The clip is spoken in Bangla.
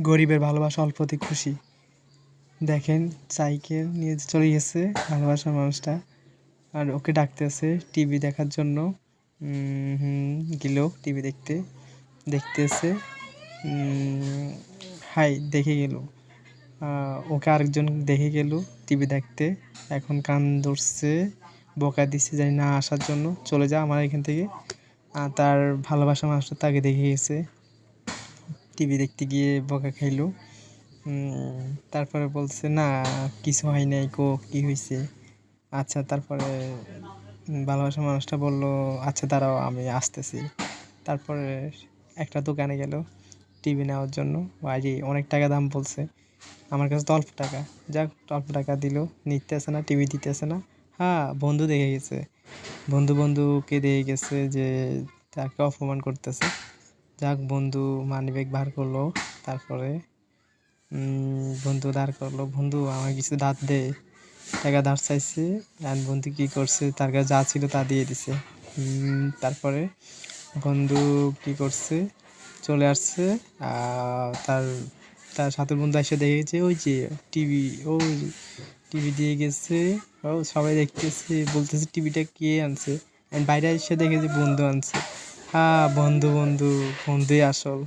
গরিবের ভালোবাসা অল্পতে খুশি। দেখেন, সাইকেল নিয়ে চলে গেছে ভালোবাসার মানুষটা। আর ওকে ডাকতেছে টিভি দেখার জন্য। গেল টিভি দেখতে। দেখতেছে হাই, দেখে গেল। ওকে আরেকজন দেখে গেল টিভি দেখতে। এখন কান ধরছে, বকা দিচ্ছে যাই না আসার জন্য চলে যা আমার এখান থেকে। আর তার ভালোবাসা মানুষটা তাকে দেখে গেছে। টিভি দেখতে গিয়ে বকা খাইলো। তারপরে বলছে, না, কিছু হয় নাই কো, কি হয়েছে আচ্ছা তারপরে ভালোবাসা মানুষটা বলল আচ্ছা দাঁড়াও, আমি আসতেছি। তারপরে একটা দোকানে গেল টিভি নেওয়ার জন্য। ভাই অনেক টাকা দাম বলছে। আমার কাছে তো অল্প টাকা। যাক, অল্প টাকা দিল নিতে আসে না, টিভি দিতে আসে না। হ্যাঁ বন্ধু দেখে গেছে। বন্ধু, বন্ধুকে দেখে গেছে যে তাকে অপমান করতেছে। যাক, বন্ধু মানিব্যাগ বার করল, তারপরে বন্ধু দাঁড় করল, বন্ধু আমার কিছু ধার দে, টাকা ধার চাইছে, আর বন্ধু কি করছে, তার কাছে যা ছিল তা দিয়ে দিছে। তারপরে, বন্ধু কি করছে, চলে আসছে তার তার সাথে বন্ধু এসে দেখেছে, ওই যে টিভি ও টিভি দিয়ে গেছে, ও সবাই দেখতেছে, বলতেছে টিভিটা কে আনছে? বাইরে এসে দেখে যে বন্ধু আনছে। হ্যাঁ বন্ধু বন্ধু বন্ধুই আসল।